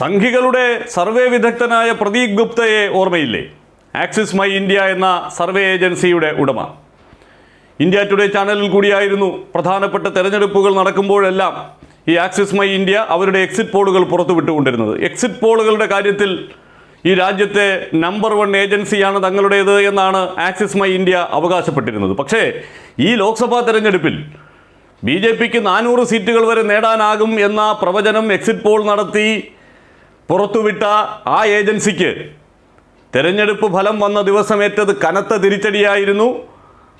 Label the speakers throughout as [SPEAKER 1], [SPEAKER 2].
[SPEAKER 1] സംഘികളുടെ survey വിദഗ്ധനായ പ്രദീപ് ഗുപ്തയെ ഓർമ്മയില്ലേ? ആക്സിസ് മൈ ഇന്ത്യ എന്ന സർവേ ഏജൻസിയുടെ ഉടമ. ഇന്ത്യ ടുഡേ ചാനലിൽ കൂടിയായിരുന്നു പ്രധാനപ്പെട്ട തെരഞ്ഞെടുപ്പുകൾ നടക്കുമ്പോഴെല്ലാം ഈ ആക്സിസ് മൈ ഇന്ത്യ അവരുടെ എക്സിറ്റ് പോളുകൾ പുറത്തുവിട്ടുകൊണ്ടിരുന്നത്. എക്സിറ്റ് പോളുകളുടെ കാര്യത്തിൽ ഈ രാജ്യത്തെ നമ്പർ വൺ ഏജൻസിയാണ് തങ്ങളുടേത് എന്നാണ് ആക്സിസ് മൈ ഇന്ത്യ അവകാശപ്പെട്ടിരുന്നത്. പക്ഷേ ഈ ലോക്സഭാ തെരഞ്ഞെടുപ്പിൽ ബി ജെ പിക്ക് നാനൂറ് സീറ്റുകൾ വരെ നേടാനാകും എന്ന പ്രവചനം എക്സിറ്റ് പോൾ നടത്തി പുറത്തുവിട്ട ആ ഏജൻസിക്ക് തെരഞ്ഞെടുപ്പ് ഫലം വന്ന ദിവസമേറ്റത് കനത്ത തിരിച്ചടിയായിരുന്നു.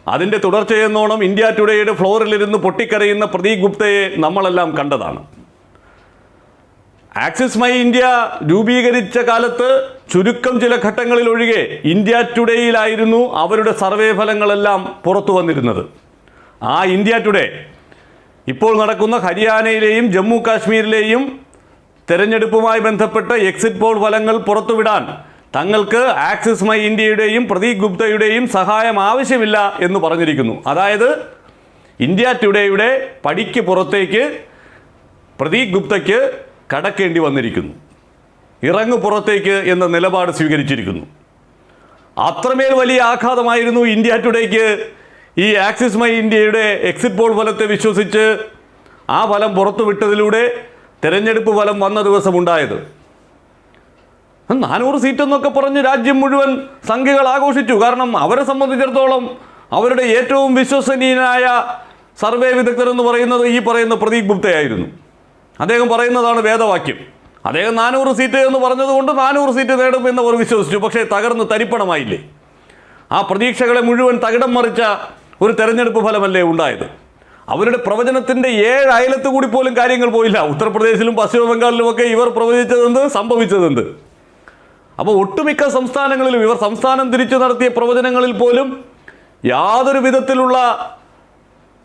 [SPEAKER 1] അതിന്റെ തുടർച്ചയെന്നോണം ഇന്ത്യ ടുഡേയുടെ ഫ്ലോറിലിരുന്ന് പൊട്ടിക്കരയുന്ന പ്രദീപ് ഗുപ്തയെ നമ്മളെല്ലാം കണ്ടതാണ്. ആക്സിസ് മൈ ഇന്ത്യ രൂപീകരിച്ച കാലത്ത് ചുരുക്കം ചില ഘട്ടങ്ങളിൽ ഒഴികെ ഇന്ത്യ ടുഡേയിലായിരുന്നു അവരുടെ സർവേ ഫലങ്ങളെല്ലാം പുറത്തു വന്നിരുന്നത്. ആ ഇന്ത്യ ടുഡേ ഇപ്പോൾ നടക്കുന്ന ഹരിയാനയിലെയും ജമ്മു കാശ്മീരിലെയും തെരഞ്ഞെടുപ്പുമായി ബന്ധപ്പെട്ട് എക്സിറ്റ് പോൾ ഫലങ്ങൾ പുറത്തുവിടാൻ തങ്ങൾക്ക് ആക്സിസ് മൈ ഇന്ത്യയുടെയും പ്രദീപ് ഗുപ്തയുടെയും സഹായം ആവശ്യമില്ല എന്ന് പറഞ്ഞിരിക്കുന്നു. അതായത് ഇന്ത്യ ടുഡേയുടെ പടിക്ക് പുറത്തേക്ക് പ്രദീപ് ഗുപ്തയ്ക്ക് കടക്കേണ്ടി വന്നിരിക്കുന്നു. ഇറങ്ങു പുറത്തേക്ക് എന്ന നിലപാട് സ്വീകരിച്ചിരിക്കുന്നു. അത്രമേൽ വലിയ ആഘാതമായിരുന്നു ഇന്ത്യ ടുഡേക്ക് ഈ ആക്സിസ് മൈ ഇന്ത്യയുടെ എക്സിറ്റ് പോൾ ഫലത്തെ വിശ്വസിച്ച് ആ ഫലം പുറത്തുവിട്ടതിലൂടെ തെരഞ്ഞെടുപ്പ് ഫലം വന്ന ദിവസം ഉണ്ടായത്. നാനൂറ് സീറ്റെന്നൊക്കെ പറഞ്ഞ് രാജ്യം മുഴുവൻ സംഖ്യകൾ ആഘോഷിച്ചു. കാരണം അവരെ സംബന്ധിച്ചിടത്തോളം അവരുടെ ഏറ്റവും വിശ്വസനീയനായ സർവേ വിദഗ്ധർ എന്ന് പറയുന്നത് ഈ പറയുന്ന പ്രദീപ് ഗുപ്തയായിരുന്നു. അദ്ദേഹം പറയുന്നതാണ് വേദവാക്യം. അദ്ദേഹം നാനൂറ് സീറ്റ് എന്ന് പറഞ്ഞതുകൊണ്ട് നാനൂറ് സീറ്റ് നേടും എന്ന് അവർ വിശ്വസിച്ചു. പക്ഷേ തകർന്ന് തരിപ്പണമായില്ലേ? ആ പ്രതീക്ഷകളെ മുഴുവൻ തകിടം മറിച്ച ഒരു തെരഞ്ഞെടുപ്പ് ഫലമല്ലേ ഉണ്ടായത്? അവരുടെ പ്രവചനത്തിന്റെ ഏഴ് അയലത്ത് കൂടി പോലും കാര്യങ്ങൾ പോയില്ല. ഉത്തർപ്രദേശിലും പശ്ചിമ ബംഗാളിലുമൊക്കെ ഇവർ പ്രവചിച്ചതെന്ത്? സംഭവിച്ചതെന്ത്? അപ്പോൾ ഒട്ടുമിക്ക സംസ്ഥാനങ്ങളിലും ഇവർ സംസ്ഥാനം തിരിച്ചു നടത്തിയ പ്രവചനങ്ങളിൽ പോലും യാതൊരു വിധത്തിലുള്ള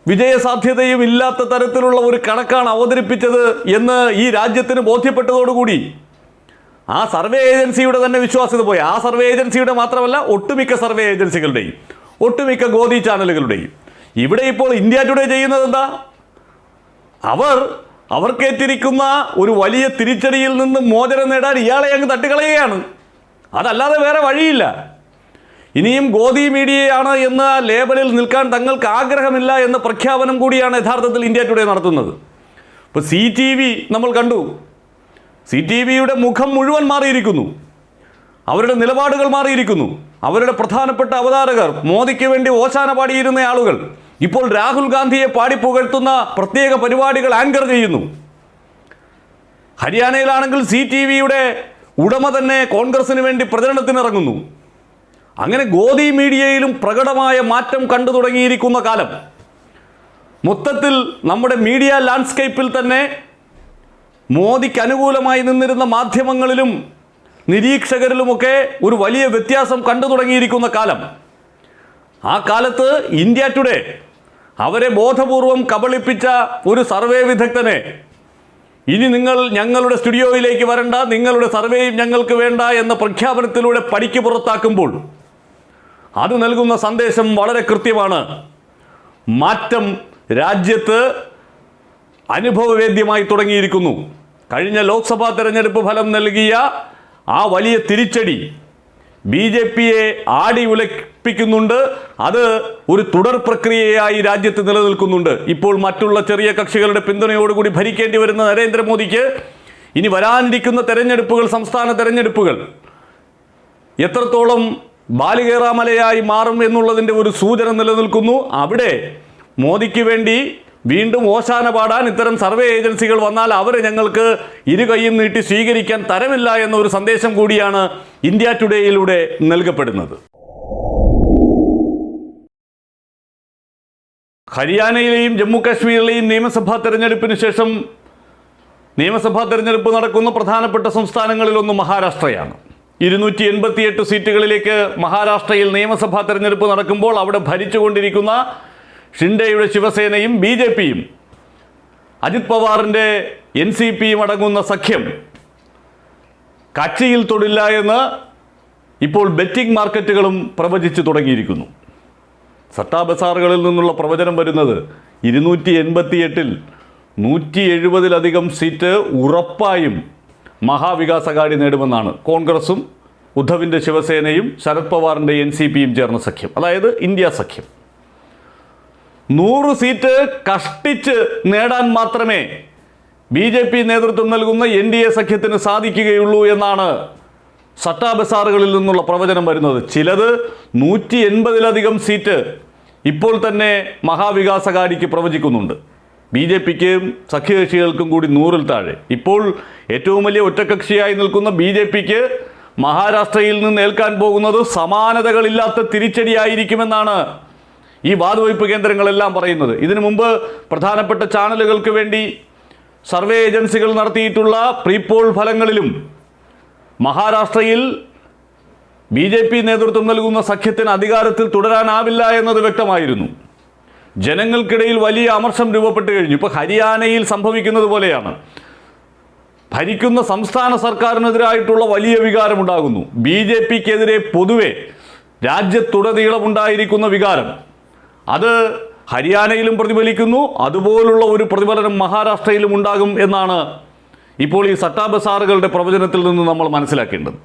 [SPEAKER 1] വിജയസാധ്യതയും ഇല്ലാത്ത തരത്തിലുള്ള ഒരു കണക്കാണ് അവതരിപ്പിച്ചത് എന്ന് ഈ രാജ്യത്തിന് ബോധ്യപ്പെട്ടതോടുകൂടി. ആ സർവേ ഏജൻസിയുടെ തന്നെ വിശ്വാസ്യത പോയി. ആ സർവേ ഏജൻസിയുടെ മാത്രമല്ല ഒട്ടുമിക്ക സർവേ ഏജൻസികളുടെയും ഒട്ടുമിക്ക ഗോദി ചാനലുകളുടെയും. ഇവിടെ ഇപ്പോൾ ഇന്ത്യ ടുഡേ ചെയ്യുന്നത് എന്താ അവർ അവർക്കേറ്റിരിക്കുന്ന ഒരു വലിയ തിരിച്ചടിയിൽ നിന്ന് മോചനം നേടാൻ ഇയാളെ അങ്ങ് തട്ടിക്കളയുകയാണ്. അതല്ലാതെ വേറെ വഴിയില്ല. ഇനിയും ഗോദി മീഡിയയാണ് എന്ന ലേബലിൽ നിൽക്കാൻ തങ്ങൾക്ക് ആഗ്രഹമില്ല എന്ന പ്രഖ്യാപനം കൂടിയാണ് യഥാർത്ഥത്തിൽ ഇന്ത്യ ടുഡേ നടത്തുന്നത്. ഇപ്പോൾ സി ടി വി നമ്മൾ കണ്ടു. സി ടി വിയുടെ മുഖം മുഴുവൻ മാറിയിരിക്കുന്നു. അവരുടെ നിലപാടുകൾ മാറിയിരിക്കുന്നു. അവരുടെ പ്രധാനപ്പെട്ട അവതാരകർ മോദിക്ക് വേണ്ടി ഓശാന പാടിയിരുന്ന ആളുകൾ ഇപ്പോൾ രാഹുൽ ഗാന്ധിയെ പാടി പുകഴ്ത്തുന്ന പ്രത്യേക പരിപാടികൾ ആങ്കർ ചെയ്യുന്നു. ഹരിയാനയിലാണെങ്കിൽ സി ടി വിയുടെ ഉടമ തന്നെ കോൺഗ്രസിന് വേണ്ടി പ്രചരണത്തിനിറങ്ങുന്നു. അങ്ങനെ ഗോദി മീഡിയയിലും പ്രകടമായ മാറ്റം കണ്ടു തുടങ്ങിയിരിക്കുന്ന കാലം. മൊത്തത്തിൽ നമ്മുടെ മീഡിയ ലാൻഡ്സ്കേപ്പിൽ തന്നെ മോദിക്ക് അനുകൂലമായി നിന്നിരുന്ന മാധ്യമങ്ങളിലും നിരീക്ഷകരിലുമൊക്കെ ഒരു വലിയ വ്യത്യാസം കണ്ടു തുടങ്ങിയിരിക്കുന്ന കാലം. ആ കാലത്ത് ഇന്ത്യ ടുഡേ അവരെ ബോധപൂർവം കബളിപ്പിച്ച ഒരു സർവേ വിദഗ്ധനെ. ഇനി നിങ്ങൾ ഞങ്ങളുടെ സ്റ്റുഡിയോയിലേക്ക് വരണ്ട നിങ്ങളുടെ സർവേയും ഞങ്ങൾക്ക് വേണ്ട എന്ന പ്രഖ്യാപനത്തിലൂടെ പടിക്ക് പുറത്താക്കുമ്പോൾ അത് നൽകുന്ന സന്ദേശം വളരെ കൃത്യമാണ്. മാറ്റം രാജ്യത്ത് അനുഭവവേദ്യമായി തുടങ്ങിയിരിക്കുന്നു. കഴിഞ്ഞ ലോക്സഭാ തെരഞ്ഞെടുപ്പ് ഫലം നൽകിയ ആ വലിയ തിരിച്ചടി ബി ജെ പിയെ ആടി ഉലപ്പിക്കുന്നുണ്ട് അത് ഒരു തുടർ പ്രക്രിയയായി രാജ്യത്ത് നിലനിൽക്കുന്നുണ്ട്. ഇപ്പോൾ മറ്റുള്ള ചെറിയ കക്ഷികളുടെ പിന്തുണയോടുകൂടി ഭരിക്കേണ്ടി വരുന്ന നരേന്ദ്രമോദിക്ക് ഇനി വരാനിരിക്കുന്ന തെരഞ്ഞെടുപ്പുകൾ സംസ്ഥാന തെരഞ്ഞെടുപ്പുകൾ എത്രത്തോളം ബാലികേറാമലയായി മാറും എന്നുള്ളതിന്റെ ഒരു സൂചന നിലനിൽക്കുന്നു. അവിടെ മോദിക്ക് വേണ്ടി വീണ്ടും ഓശാന പാടാൻ ഇത്തരം സർവേ ഏജൻസികൾ വന്നാൽ അവരെ ഞങ്ങൾക്ക് ഇരു കൈയും നീട്ടി സ്വീകരിക്കാൻ തരമില്ല എന്നൊരു സന്ദേശം കൂടിയാണ് ഇന്ത്യ ടുഡേയിലൂടെ നൽകപ്പെടുന്നത്. ഹരിയാനയിലെയും ജമ്മു കാശ്മീരിലെയും നിയമസഭാ തെരഞ്ഞെടുപ്പിന് ശേഷം നിയമസഭാ തെരഞ്ഞെടുപ്പ് നടക്കുന്ന. പ്രധാനപ്പെട്ട സംസ്ഥാനങ്ങളിലൊന്ന് മഹാരാഷ്ട്രയാണ്. ഇരുന്നൂറ്റി എൺപത്തിയെട്ട് സീറ്റുകളിലേക്ക് മഹാരാഷ്ട്രയിൽ നിയമസഭാ തെരഞ്ഞെടുപ്പ് നടക്കുമ്പോൾ അവിടെ ഭരിച്ചുകൊണ്ടിരിക്കുന്ന ഷിൻഡെയുടെ ശിവസേനയും ബി ജെ പിയും അജിത് പവാറിന്റെ എൻ സി പിയും അടങ്ങുന്ന സഖ്യം കച്ചിയിൽ തൊടില്ല എന്ന് ഇപ്പോൾ ബെറ്റിംഗ് മാർക്കറ്റുകളും പ്രവചിച്ചു തുടങ്ങിയിരിക്കുന്നു. സട്ടാ ബസാറുകളിൽ നിന്നുള്ള പ്രവചനം വരുന്നത് ഇരുന്നൂറ്റി എൺപത്തിയെട്ടിൽ നൂറ്റി എഴുപതിലധികം സീറ്റ് ഉറപ്പായും മഹാവികാസ് അഘാടി നേടുമെന്നാണ് കോൺഗ്രസും ഉദ്ധവിന്റെ ശിവസേനയും ശരത് പവാറിന്റെ എൻ സി പിയും ചേർന്ന സഖ്യം അതായത് ഇന്ത്യ സഖ്യം. നൂറ് സീറ്റ് കഷ്ടിച്ച് നേടാൻ മാത്രമേ ബി ജെ പി നേതൃത്വം നൽകുന്ന എൻ ഡി എ സഖ്യത്തിന് സാധിക്കുകയുള്ളൂ എന്നാണ് സട്ടാബസാറുകളിൽ നിന്നുള്ള പ്രവചനം വരുന്നത്. ചിലത് നൂറ്റി എൺപതിലധികം സീറ്റ് ഇപ്പോൾ തന്നെ മഹാവികാസകാരിക്ക് പ്രവചിക്കുന്നുണ്ട്. ബി ജെ പിക്കും സഖ്യകക്ഷികൾക്കും കൂടി നൂറിൽ താഴെ. ഇപ്പോൾ ഏറ്റവും വലിയ ഒറ്റകക്ഷിയായി നിൽക്കുന്ന ബി ജെ പിക്ക് മഹാരാഷ്ട്രയിൽ നിന്ന് ഏൽക്കാൻ പോകുന്നത് സമാനതകളില്ലാത്ത തിരിച്ചടിയായിരിക്കുമെന്നാണ് ഈ വാതുവയ്പ് കേന്ദ്രങ്ങളെല്ലാം പറയുന്നത്. ഇതിനു മുമ്പ് പ്രധാനപ്പെട്ട ചാനലുകൾക്ക് വേണ്ടി സർവേ ഏജൻസികൾ നടത്തിയിട്ടുള്ള പ്രീപോൾ ഫലങ്ങളിലും മഹാരാഷ്ട്രയിൽ ബി ജെ പി നേതൃത്വം നൽകുന്ന സഖ്യത്തിന് അധികാരത്തിൽ തുടരാനാവില്ല എന്നത് വ്യക്തമായിരുന്നു. ജനങ്ങൾക്കിടയിൽ വലിയ അമർഷം രൂപപ്പെട്ട് കഴിഞ്ഞു. ഇപ്പോൾ ഹരിയാനയിൽ സംഭവിക്കുന്നത് പോലെയാണ്. ഭരിക്കുന്ന സംസ്ഥാന സർക്കാരിനെതിരായിട്ടുള്ള വലിയ വികാരമുണ്ടാകുന്നു. ബി ജെ പിക്കെതിരെ പൊതുവെ രാജ്യത്തുടനീളമുണ്ടായിരിക്കുന്ന വികാരം. അത് ഹരിയാനയിലും പ്രതിഫലിക്കുന്നു അതുപോലുള്ള ഒരു പ്രതിഫലനം മഹാരാഷ്ട്രയിലും ഉണ്ടാകും എന്നാണ് ഇപ്പോൾ ഈ സട്ടാബസാറുകളുടെ പ്രവചനത്തിൽ നിന്ന് നമ്മൾ മനസ്സിലാക്കേണ്ടത്.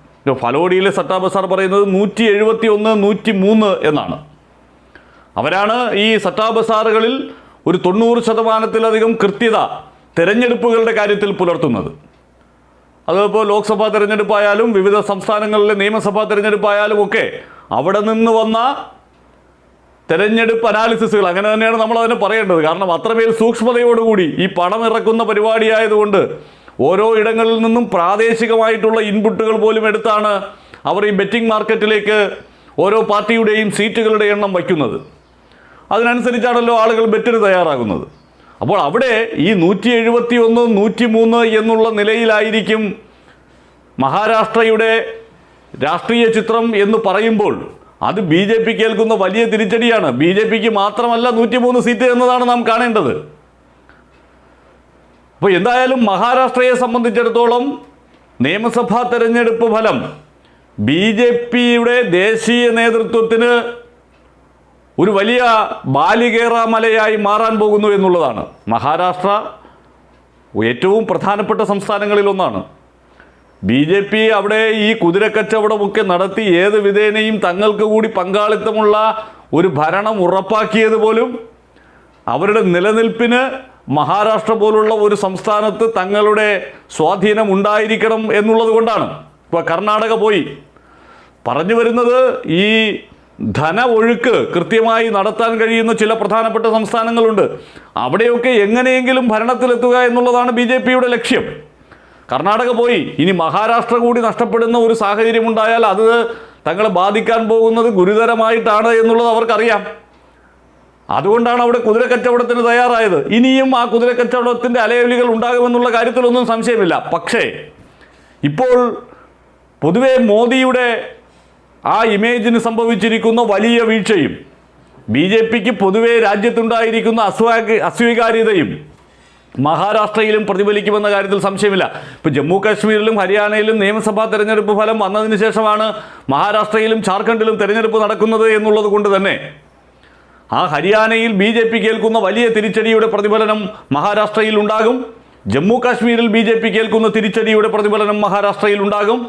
[SPEAKER 1] ഫലോഡിയിലെ സട്ടാബസാർ പറയുന്നത് നൂറ്റി എഴുപത്തി ഒന്ന് നൂറ്റി മൂന്ന് എന്നാണ്. അവരാണ് ഈ സട്ടാബസാറുകളിൽ ഒരു തൊണ്ണൂറ് ശതമാനത്തിലധികം കൃത്യത തിരഞ്ഞെടുപ്പുകളുടെ കാര്യത്തിൽ പുലർത്തുന്നത്. അതിപ്പോൾ ലോക്സഭാ തിരഞ്ഞെടുപ്പായാലും വിവിധ സംസ്ഥാനങ്ങളിലെ നിയമസഭാ തിരഞ്ഞെടുപ്പായാലും ഒക്കെ അവിടെ നിന്ന് വന്ന തെരഞ്ഞെടുപ്പ് അനാലിസിസുകൾ. അങ്ങനെ തന്നെയാണ് നമ്മൾ അതിനെ പറയേണ്ടത്. കാരണം അത്രമേൽ സൂക്ഷ്മതയോടുകൂടി ഈ പണം ഇറക്കുന്ന പരിപാടിയായതുകൊണ്ട് ഓരോ ഇടങ്ങളിൽ നിന്നും പ്രാദേശികമായിട്ടുള്ള ഇൻപുട്ടുകൾ പോലും എടുത്താണ് അവർ ഈ ബെറ്റിംഗ് മാർക്കറ്റിലേക്ക് ഓരോ പാർട്ടിയുടെയും സീറ്റുകളുടെ എണ്ണം വയ്ക്കുന്നത്. അതിനനുസരിച്ചാണല്ലോ ആളുകൾ ബെറ്റിന് തയ്യാറാകുന്നത്. അപ്പോൾ അവിടെ ഈ നൂറ്റി എഴുപത്തി ഒന്ന് നൂറ്റി മൂന്ന് എന്നുള്ള നിലയിലായിരിക്കും മഹാരാഷ്ട്രയുടെ രാഷ്ട്രീയ ചിത്രം എന്ന് പറയുമ്പോൾ അത് ബി ജെ പിക്ക് ഏൽക്കുന്ന വലിയ തിരിച്ചടിയാണ്. ബി ജെ പിക്ക് മാത്രമല്ല നൂറ്റിമൂന്ന് സീറ്റ് എന്നതാണ് നാം കാണേണ്ടത്. അപ്പോൾ എന്തായാലും മഹാരാഷ്ട്രയെ സംബന്ധിച്ചിടത്തോളം നിയമസഭാ തെരഞ്ഞെടുപ്പ് ഫലം ബി ജെ പിയുടെ ദേശീയ നേതൃത്വത്തിന് ഒരു വലിയ ബാലികേറാമലയായി മാറാൻ പോകുന്നു എന്നുള്ളതാണ്. മഹാരാഷ്ട്ര ഏറ്റവും പ്രധാനപ്പെട്ട സംസ്ഥാനങ്ങളിലൊന്നാണ് ബി ജെ പി അവിടെ ഈ കുതിരക്കച്ചവടമൊക്കെ നടത്തി ഏത് വിധേനയും തങ്ങൾക്ക് കൂടി പങ്കാളിത്തമുള്ള ഒരു ഭരണം ഉറപ്പാക്കിയത് പോലും അവരുടെ നിലനിൽപ്പിന് മഹാരാഷ്ട്ര പോലുള്ള ഒരു സംസ്ഥാനത്ത് തങ്ങളുടെ സ്വാധീനം ഉണ്ടായിരിക്കണം എന്നുള്ളത് കൊണ്ടാണ്. ഇപ്പോൾ കർണാടക പോയി. പറഞ്ഞു വരുന്നത് ഈ ധന ഒഴുക്ക് കൃത്യമായി നടത്താൻ കഴിയുന്ന ചില പ്രധാനപ്പെട്ട സംസ്ഥാനങ്ങളുണ്ട്. അവിടെയൊക്കെ എങ്ങനെയെങ്കിലും ഭരണത്തിലെത്തുക എന്നുള്ളതാണ് ബി ലക്ഷ്യം. കർണാടക പോയി. ഇനി മഹാരാഷ്ട്ര കൂടി നഷ്ടപ്പെടുന്ന ഒരു സാഹചര്യം ഉണ്ടായാൽ അത് തങ്ങളെ ബാധിക്കാൻ പോകുന്നത് ഗുരുതരമായിട്ടാണ് എന്നുള്ളത് അവർക്കറിയാം. അതുകൊണ്ടാണ് അവിടെ കുതിരക്കച്ചവടത്തിന് തയ്യാറായത്. ഇനിയും ആ കുതിരക്കച്ചവടത്തിന്റെ അലയൊലികൾ ഉണ്ടാകുമെന്നുള്ള കാര്യത്തിലൊന്നും സംശയമില്ല. പക്ഷേ ഇപ്പോൾ പൊതുവെ മോദിയുടെ ആ ഇമേജിന് സംഭവിച്ചിരിക്കുന്ന വലിയ വീഴ്ചയും ബി ജെ പിക്ക് പൊതുവെ രാജ്യത്തുണ്ടായിരിക്കുന്ന അസ്വാ അസ്വീകാര്യതയും മഹാരാഷ്ട്രയിലും പ്രതിഫലിക്കുമെന്ന കാര്യത്തിൽ സംശയമില്ല. ഇപ്പോൾ ജമ്മു കാശ്മീരിലും ഹരിയാനയിലും നിയമസഭാ തെരഞ്ഞെടുപ്പ് ഫലം വന്നതിന് ശേഷമാണ് മഹാരാഷ്ട്രയിലും ജാർഖണ്ഡിലും തെരഞ്ഞെടുപ്പ് നടക്കുന്നത് എന്നുള്ളത് കൊണ്ട് തന്നെ. ആ ഹരിയാനയിൽ ബി ജെ പി കേൾക്കുന്ന വലിയ തിരിച്ചടിയുടെ പ്രതിഫലനം മഹാരാഷ്ട്രയിൽ ഉണ്ടാകും. ജമ്മു കാശ്മീരിൽ ബി ജെ പി കേൾക്കുന്ന തിരിച്ചടിയുടെ പ്രതിഫലനം മഹാരാഷ്ട്രയിൽ ഉണ്ടാകും.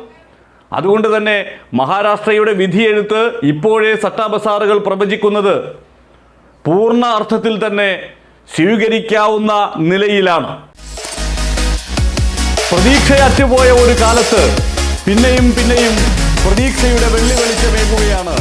[SPEAKER 1] അതുകൊണ്ട് തന്നെ മഹാരാഷ്ട്രയുടെ വിധിയെഴുത്ത് ഇപ്പോഴേ സട്ടാബസാറുകൾ പ്രവചിക്കുന്നത് പൂർണ അർത്ഥത്തിൽ തന്നെ സ്വീകരിക്കാവുന്ന നിലയിലാണ്. പ്രതീക്ഷയറ്റുപോയ ഒരു കാലത്ത് പിന്നെയും പിന്നെയും പ്രതീക്ഷയുടെ വെള്ളി വെളിച്ചമേകുകയാണ്